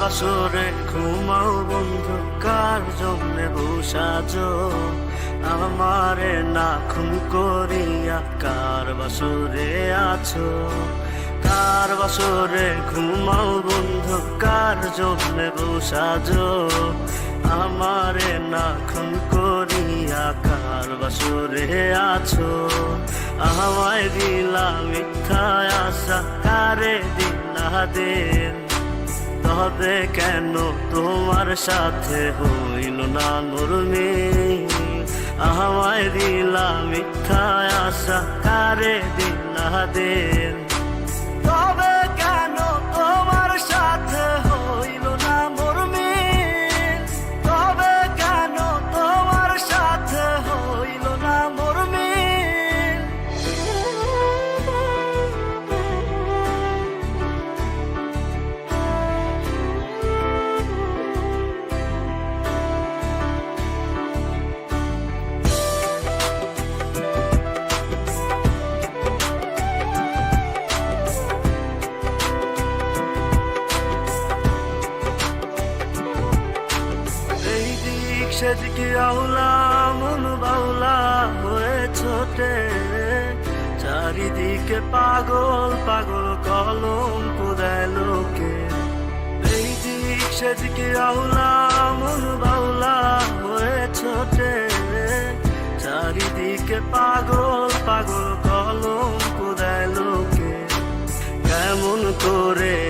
বাসরে ঘুমাও বন্ধু, কার জন্যে বসাজ আমারে না খুন করিয়া কার বাসরে আছো? কার বাসরে ঘুমাও বন্ধু, কার জন্যে বসাজ আমারে না খুন করিয়া কার বাসরে আছো? আমায় দিলা মিথ্যা আশা কারে দিলা দেন তবে কেন? তোমার সাথে হইল না নুরমি। আমায় দিলা মিথ্যা আশা কারে দিলা দেন? সেদিকে আউলা, মন বাউলা হয়ে ছোটে। চারিদিকে পাগল পাগল কলম কোদায় লোকে। এই দিক সেদিকে আউলা, মন বাউলা হয়ে ছোটে। চারিদিকে পাগল পাগল কলম কোদায় লোকে। কেমন করে